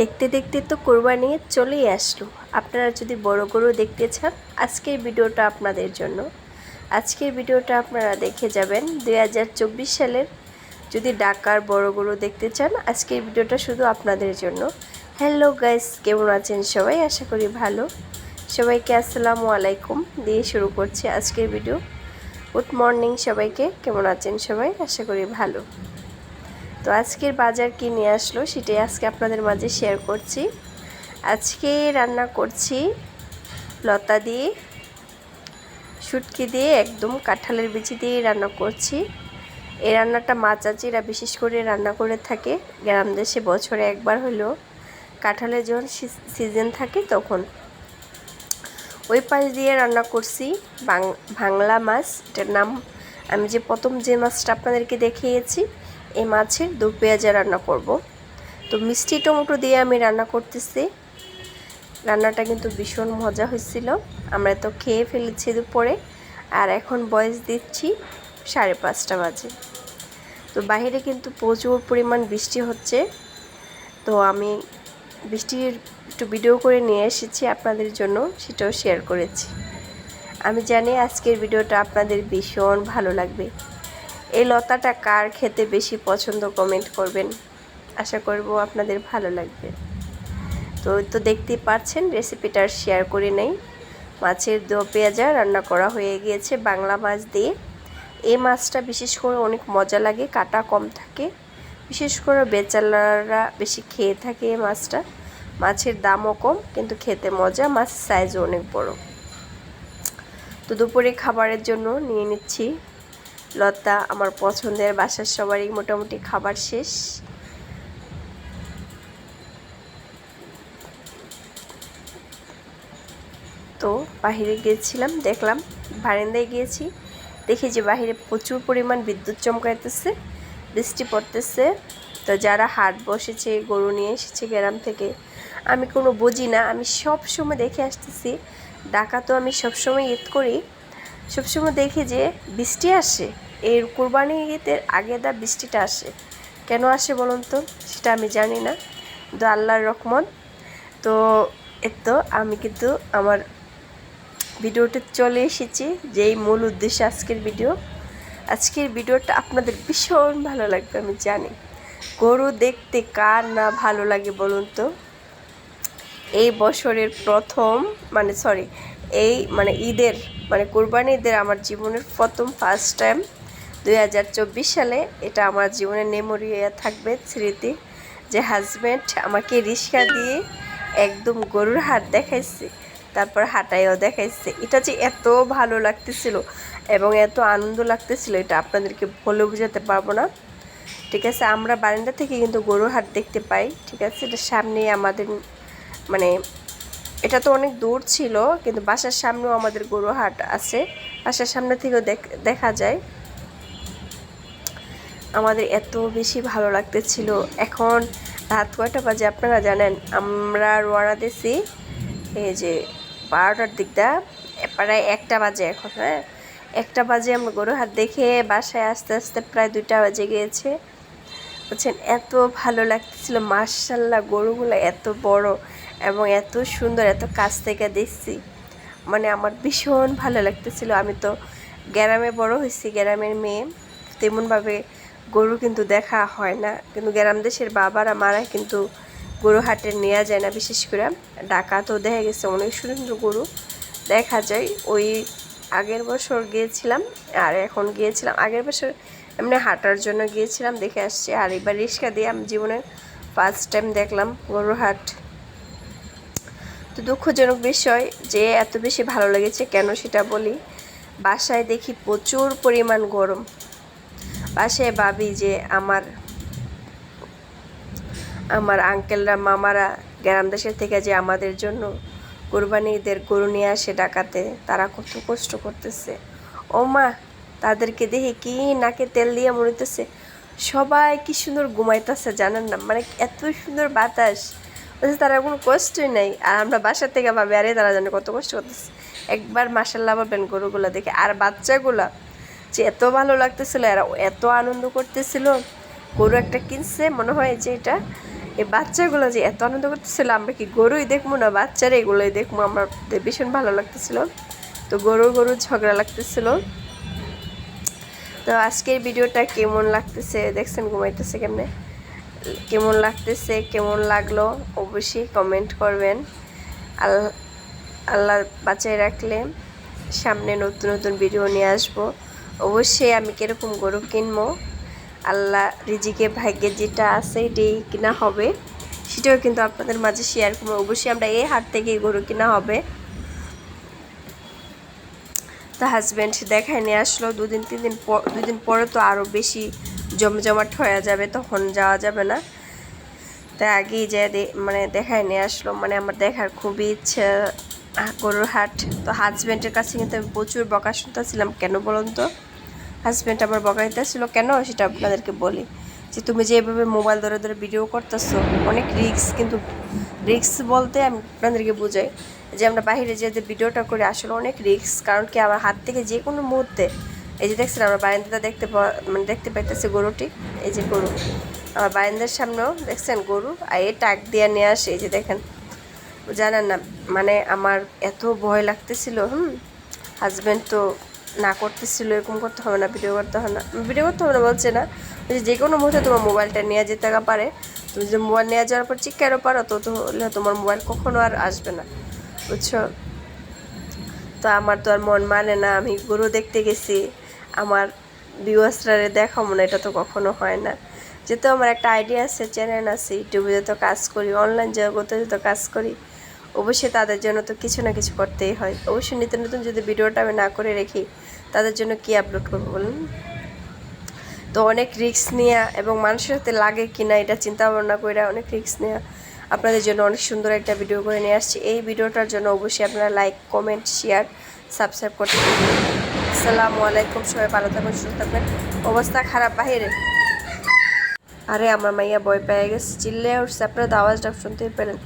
দেখতে দেখতে তো কোরবানি চলেই আসলো। আপনারা যদি বড় গরু দেখতে চান, আজকের ভিডিওটা আপনাদের জন্য। আজকের ভিডিওটা আপনারা দেখে যাবেন দুই হাজার চব্বিশ সালের। যদি ডাকার বড় গরু দেখতে চান, আজকের ভিডিওটা শুধু আপনাদের জন্য। হ্যালো গাইস, কেমন আছেন সবাই? আশা করি ভালো। সবাইকে আসসালামু আলাইকুম দিয়ে শুরু করছি আজকের ভিডিও। গুড মর্নিং সবাইকে। কেমন আছেন সবাই? আশা করি ভালো। তো আজকের বাজার কি নিয়ে আসলো সেটাই আজকে আপনাদের মাঝে শেয়ার করছি। আজকে রান্না করছি লতা দিয়ে, শুটকি দিয়ে, একদম কাঁঠালের বিচি দিয়ে রান্না করছি। এই রান্নাটা মা চাচিরা বিশেষ করে রান্না করে থাকে। গ্রাম দেশে বছরে একবার হলেও কাঁঠালের যখন সিজন থাকে তখন। ওই পাশ দিয়ে রান্না করছি বাংলা মাছ। এটার নাম আমি যে প্রথম যে মাছটা আপনাদেরকে দেখিয়েছি এই মাছের দু পেঁয়াজা রান্না করব। তো মিষ্টি টমেটো দিয়ে আমি রান্না করতেছি। রান্নাটা কিন্তু ভীষণ মজা হয়েছিল। আমরা তো খেয়ে ফেলেছি দুপুরে। আর এখন বয়স দিচ্ছি সাড়ে পাঁচটা বাজে। তো বাইরে কিন্তু প্রচুর পরিমাণ বৃষ্টি হচ্ছে। তো আমি বৃষ্টির একটু ভিডিও করে নিয়ে এসেছি আপনাদের জন্য, সেটাও শেয়ার করেছি। আমি জানি আজকের ভিডিওটা আপনাদের ভীষণ ভালো লাগবে। এই লতাটা কার খেতে বেশি পছন্দ কমেন্ট করবেন। আশা করব আপনাদের ভালো লাগবে। তো তো দেখতেই পাচ্ছেন রেসিপিটা শেয়ার করে নেই। মাছের দো পেঁয়াজা রান্না করা হয়ে গিয়েছে বাংলা মাছ দিয়ে। এই মাছটা বিশেষ করে অনেক মজা লাগে, কাটা কম থাকে। বিশেষ করে বেচালারা বেশি খেয়ে থাকে এই মাছটা। মাছের দামও কম, কিন্তু খেতে মজা মাছ সাইজও অনেক বড়। তো দুপুরে খাবারের জন্য নিয়ে নিচ্ছি। লতা, আমার পছন্দের বাসার সবারই মোটামুটি খাবার শেষ। তো বাহিরে গিয়েছিলাম, দেখলাম, বারান্দায় গিয়েছি। দেখি যে বাহিরে প্রচুর পরিমাণ বিদ্যুৎ চমকাইতেছে, বৃষ্টি পড়তেছে। তো যারা হাট বসেছে, গরু নিয়ে এসেছে গ্রাম থেকে, আমি কোনো বুঝি না, আমি সব সময় দেখে আসতেছি। ডাকা তো আমি সবসময় ঈদ করি। সবসময় দেখি যে বৃষ্টি আসে। এর কোরবানি ঈদের আগে দা বৃষ্টিটা আসে। কেন আসে বলুন তো? সেটা আমি জানি না। কিন্তু আল্লাহর রকমত তো তো আমি কিন্তু আমার ভিডিওতে চলে এসেছি, যেই মূল উদ্দেশ্য আজকের ভিডিও। আজকের ভিডিওটা আপনাদের ভীষণ ভালো লাগবে, আমি জানি। গরু দেখতে কার না ভালো লাগে বলুন তো? এই বছরের প্রথম মানে সরি এই মানে ঈদের মানে কোরবানি ঈদের আমার জীবনের প্রথম ফার্স্ট টাইম দুই হাজার চব্বিশ সালে এটা আমার জীবনের মেমোরি থাকবে স্মৃতি যে হাজব্যান্ড আমাকে রিক্সা দিয়ে একদম গরুর হাট দেখাইছে, তারপর হাঁটাইও দেখাইছে। এটা যে এত ভালো লাগতেছিল এবং এত আনন্দ লাগতেছিল, এটা আপনাদেরকে বলে বোঝাতে পারব না। ঠিক আছে, আমরা বারান্দা থেকে কিন্তু গরুর হাট দেখতে পাই। ঠিক আছে, এটা সামনে আমাদের মানে এটা তো অনেক দূর ছিল, কিন্তু বাসার সামনেও আমাদের গরু হাট আছে। বাসার সামনে থেকেও দেখা যায়। আমাদের এত বেশি ভালো লাগতেছিল। এখন রাত কয়টা বাজে আপনারা জানেন? আমরা রোয়ানা দিছি, এই যে বারোটার দিকটা প্রায় একটা বাজে এখন হ্যাঁ? একটা বাজে আমরা গরু হাট দেখে বাসায় আস্তে আস্তে প্রায় দুইটা বাজে গিয়েছে। বলছেন এত ভালো লাগতেছিল মার্শাল্লাহ গরুগুলো এত বড়। এবং এত সুন্দর, এত কাছ থেকে দেখছি। মানে আমার ভীষণ ভালো লাগতেছিল। আমি তো গ্রামে বড় হয়েছি, গ্রামের মেয়ে। তেমনভাবে গরু কিন্তু দেখা হয় না। কিন্তু গ্রাম দেশের বাবারা, মারা কিন্তু গরু হাটে নেওয়া যায় না, বিশেষ করে। ডাকা তো দেখা গেছে, অনেক সুন্দর গরু দেখা যায়। ওই আগের বছর গিয়েছিলাম, আর এখন গিয়েছিলাম। আগের বছর এমনি হাঁটার জন্য গিয়েছিলাম, দেখে আসছি। আর এবার রিক্সা দিয়ে আমি জীবনের ফার্স্ট টাইম দেখলাম গরুর হাট। তো দুঃখজনক বিষয় যে এত বেশি ভালো লেগেছে কেন সেটা বলি। বাসায় দেখি প্রচুর পরিমাণ গরম। বাসায় ভাবি যে আমার আমার আঙ্কেলরা মামারা গ্রাম দেশের থেকে যে আমাদের জন্য কোরবানি ঈদের গরু নিয়ে আসে ডাকাতে তারা কত কষ্ট করতেছে। ও মা, তাদেরকে দেখে কি নাকে তেল দিয়ে মরিতেছে। সবাই কি সুন্দর ঘুমাইতেছে জানেন না? মানে এত সুন্দর বাতাস। তারা কোনো কষ্টই নাই। আর আমরা বাসার থেকে ভাবি, আরে, তারা জানে কত কষ্ট করতেছে। একবার মাসাল্লাহ বলবেন গরুগুলো দেখে। আর বাচ্চাগুলা যে এত ভালো লাগতেছিল, এরা এত আনন্দ করতেছিল। গরু একটা কিনছে, মনে হয় যে এটা, এই বাচ্চাগুলো যে এত আনন্দ করতেছিল, আমরা কি গরুই দেখব না? বাচ্চারা এগুলোই দেখব আমার ভীষণ ভালো লাগতেছিল। তো গরু গরু ঝগড়া লাগতেছিল। তো আজকের ভিডিওটা কেমন লাগতেছে, দেখছেন, ঘুমাইতেছে কেমনে? কেমন লাগতেছে, কেমন লাগল অবশ্যই কমেন্ট করবেন। আল্লাহ আল্লাহ বাঁচাই রাখলে সামনে নতুন নতুন ভিডিও নিয়ে আসব। অবশ্যই আমি কীরকম গরু কিনবো, আল্লাহ রিজিকে, ভাগ্যে যেটা আছে এটাই কিনা হবে। সেটাও কিন্তু আপনাদের মাঝে শেয়ার করব। অবশ্যই আমরা এই হাট থেকে গরু কিনা হবে। তো হাজব্যান্ড দেখায় নিয়ে আসলো। দুদিন তিন দিন দুদিন পরে তো আরও বেশি জমজমাট হয়ে যাবে, তখন যাওয়া যাবে না। তাই আগেই যে মানে দেখায় নিয়ে আসলো মানে আমার দেখার খুবই ইচ্ছা গরুর হাট। তো হাজব্যান্ডের কাছে কিন্তু আমি প্রচুর বকা শুনতেছিলাম, কেন বলুন তো? হাজব্যান্ড আমার বকা দিতেছিল, কেন? সেটা আপনাদেরকে বলি। যে তুমি যে এভাবে মোবাইল ধরে ধরে ভিডিও করতেছো, অনেক রিস্ক, কিন্তু রিস্ক বলতে আমি আপনাদেরকে বোঝাই যে আমরা বাইরে যে ভিডিওটা করে, আসলে অনেক রিস্ক। কারণ কি, আমার হাত থেকে যে কোনো মুহূর্তে এই যে দেখছেন, আমরা বারান্দাটা দেখতে মানে দেখতে পাইতেছি গরুটি। এই যে গরু। আমার বারান্দার সামনেও দেখছেন গরু, আর এই টাক দিয়ে নিয়ে আসে, এই যে দেখেন। জানেন না মানে আমার এত ভয় লাগতেছিল, হুম? হাজব্যান্ড তো না করতেছিল, এরকম করতে হবে না ভিডিও করতে হবে না। ভিডিও করতে হবে না বলছে না যে কোনো মুহূর্তে তোমার মোবাইলটা নিয়ে যেতে পারে। তুমি যদি মোবাইল নিয়ে যাওয়ার পর চিকারও পারো, তো তো হলে তোমার মোবাইল কখনো আর আসবে না, বুঝছ? তো আমার তো আর মন মানে না, আমি গরু দেখতে গেছি। আমার ভিউয়ার্সরারে দেখাবো মনে এটা তো কখনো হয় না। যেহেতু আমার একটা আইডিয়া আছে চ্যানেল আছে ইউটিউবে যত কাজ করি অনলাইন জগতে যত কাজ করি, অবশ্যই তাদের জন্য তো কিছু না কিছু করতেই হয়। অবশ্যই নিত্য নতুন যদি ভিডিওটা আমি না করে রেখি, তাদের জন্য কি আপলোড করব বলুন? তো অনেক রিস্ক নেওয়া এবং মানুষের সাথে লাগে কি না, এটা চিন্তা ভাবনা করে অনেক রিস্ক নেওয়া আপনাদের জন্য অনেক সুন্দর একটা ভিডিও করে নিয়ে আসছি। এই ভিডিওটার জন্য অবশ্যই আপনারা লাইক কমেন্ট শেয়ার সাবস্ক্রাইব করতে আসসালামু আলাইকুম, সবাই ভালো থাকবেন সুস্থ থাকবেন অবস্থা খারাপ বাহিরে। আরে আমার মাইয়া বই পেয়ে গেছে চিল্লে উঠছে, আপনারা আওয়াজটা শুনতেই পেলেন।